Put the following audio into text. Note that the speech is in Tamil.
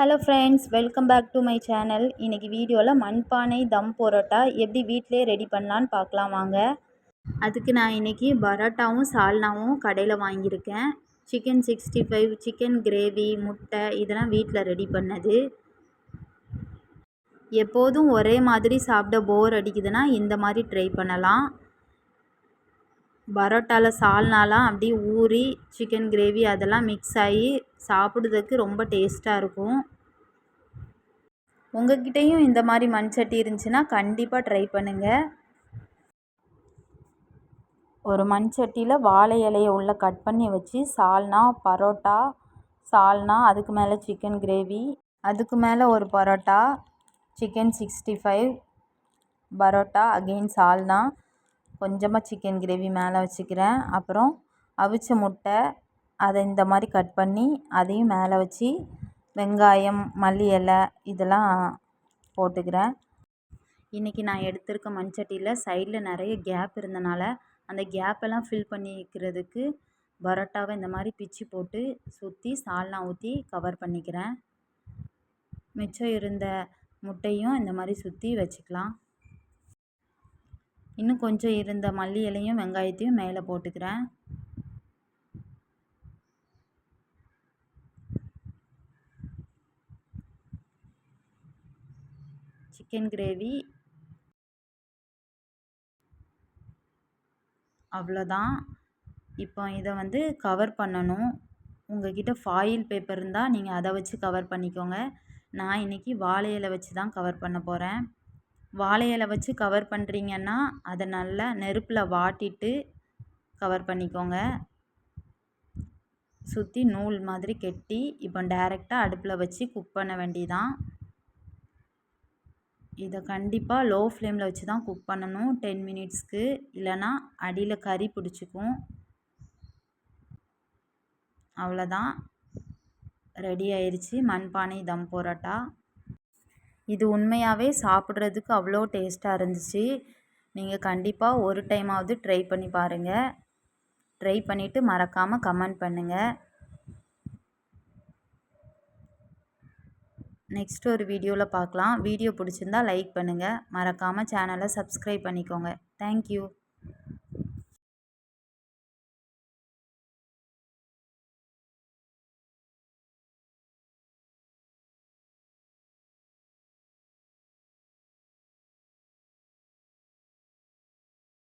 Hello friends welcome back to my channel இன்றைக்கி வீடியோவில் மண்பானை தம் பரோட்டா எப்படி வீட்டிலே ரெடி பண்ணலான்னு பார்க்கலாம் வாங்க. அதுக்கு நான் இன்றைக்கி பரோட்டாவும் சால்னாவும் கடையில் வாங்கியிருக்கேன். Chicken sixty five chicken gravy முட்டை இதெல்லாம் வீட்டில் ரெடி பண்ணது. எப்போதும் ஒரே மாதிரி சாப்பிட போர் அடிக்குதுன்னா இந்த மாதிரி ட்ரை பண்ணலாம். பரோட்டாவில் சால்னாலாம் அப்படியே ஊறி சிக்கன் கிரேவி அதெல்லாம் மிக்ஸ் ஆகி சாப்பிடுறதுக்கு ரொம்ப டேஸ்ட்டாக இருக்கும். உங்கள்கிட்டையும் இந்த மாதிரி மண் சட்டி இருந்துச்சுன்னா கண்டிப்பாக ட்ரை பண்ணுங்கள் ஒரு மண் சட்டியில் வாழை இலையை உள்ளே கட் பண்ணி வச்சு சால்னா பரோட்டா சால்னா அதுக்கு மேலே சிக்கன் கிரேவி அதுக்கு மேலே ஒரு parotta chicken sixty five parotta again salna. கொஞ்சமாக சிக்கன் கிரேவி மேலே வச்சுக்கிறேன். அப்புறம் அவிச்ச முட்டை அதை இந்த மாதிரி கட் பண்ணி அதையும் மேலே வச்சு வெங்காயம் மல்லி இலை இதெல்லாம் போட்டுக்கிறேன். இன்றைக்கி நான் எடுத்திருக்க மண்சட்டியில் சைடில் நிறைய கேப் இருந்தனால அந்த கேப்பெல்லாம் ஃபில் பண்ணிக்கிறதுக்கு பரோட்டாவை இந்த மாதிரி பிச்சு போட்டு சுற்றி சால்னா ஊற்றி கவர் பண்ணிக்கிறேன். மிச்சம் இருந்த முட்டையும் இந்த மாதிரி சுற்றி வச்சுக்கலாம். இன்னும் கொஞ்சம் இருந்த மல்லி இலையும் வெங்காயத்தையும் மேலே போட்டுக்கிறேன். சிக்கன் கிரேவி அவ்வளோதான். இப்போ இதை வந்து கவர் பண்ணணும். உங்கள்கிட்ட ஃபாயில் பேப்பர் இருந்தால் நீங்கள் அதை வச்சு கவர் பண்ணிக்கோங்க. நான் இன்றைக்கி வாழை இலை வச்சு தான் கவர் பண்ண போகிறேன் வாழை இலை வச்சு கவர் பண்ணுறீங்கன்னா அதை நல்லா நெருப்பில் வாட்டிட்டு கவர் பண்ணிக்கோங்க. சுற்றி நூல் மாதிரி கெட்டி இப்போ டேரெக்டாக அடுப்பில் வச்சு குக் பண்ண வேண்டியதான் இதை கண்டிப்பாக லோ ஃப்ளேமில் வச்சு தான் குக் பண்ணணும். டென் மினிட்ஸ்க்கு இல்லைனா அடியில் கறி பிடிச்சிக்கும். அவ்வளோதான் ரெடி ஆயிடுச்சு மண்பானை தம் பரோட்டா? இது உண்மையாகவே சாப்பிட்றதுக்கு அவ்வளோ டேஸ்ட்டாக இருந்துச்சு. நீங்கள் கண்டிப்பாக ஒரு டைமாவது ட்ரை பண்ணி பாருங்கள் ட்ரை பண்ணிவிட்டு மறக்காமல் கமெண்ட் பண்ணுங்கள் நெக்ஸ்ட் ஒரு வீடியோவில் பார்க்கலாம் வீடியோ பிடிச்சிருந்தா லைக் பண்ணுங்கள் மறக்காமல் சேனலை சப்ஸ்கிரைப் பண்ணிக்கோங்க. தேங்க்யூ.